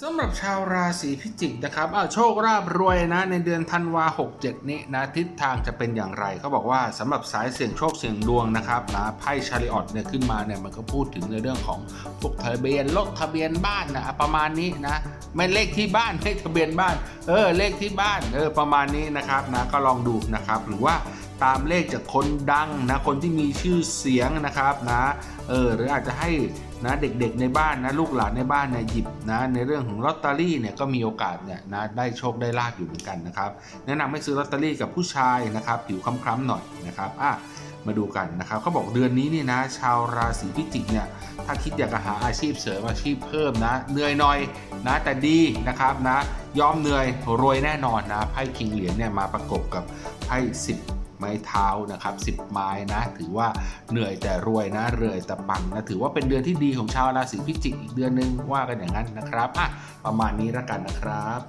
สำหรับชาวราศีพิจิกนะครับอ้าวโชคราบรวยนะ ในเดือนธันวา 67 นี้นะทิศทางจะเป็นอย่างไรเขาบอกว่าสำหรับสายเสี่ยงโชคเสี่ยงดวงนะครับนะไพ่ชาริออตเนี่ยขึ้นมาเนี่ยมันก็พูดถึงในเรื่องของพวกทะเบียนรถทะเบียนบ้านนะอะประมาณนี้นะไม่เลขที่บ้านเลขทะเบียนบ้าน เออเลขที่บ้านเออประมาณนี้นะครับนะก็ลองดูนะครับหรือว่า ตามเลขจากคนดังนะคนที่มีชื่อเสียงนะครับนะเออหรืออาจจะให้นะเด็กๆในบ้านนะลูกหลานในบ้านเนี่ยหยิบนะในเรื่องของลอตเตอรี่เนี่ยก็มีโอกาสเนี่ยนะได้โชคได้ลาบอยู่เหมือนกันนะครับแนะนำให้ซื้อลอตเตอรี่กับผู้ชายนะครับผิวคล้ำๆหน่อยนะครับอะมาดูกันนะครับเขาบอกเดือนนี้นี่นะ ชาวราศีพิจิกเนี่ยถ้าคิดอยากจะหาอาชีพเสริมอาชีพเพิ่มนะเหนื่อยหน่อยนะแต่ดีนะครับนะยอมเหนื่อยรวยแน่นอนนะไพ่คิงเหรียญเนี่ยมาประกบกับไพ่สิบ ไม้เท้านะครับ10 ไม้นะถือว่าเหนื่อยแต่รวยนะเรื่อยแต่ปังนะถือว่าเป็นเดือนที่ดีของชาวราศีพิจิกอีกเดือนหนึงว่ากันอย่างนั้นนะครับอะประมาณนี้ละกันนะครับ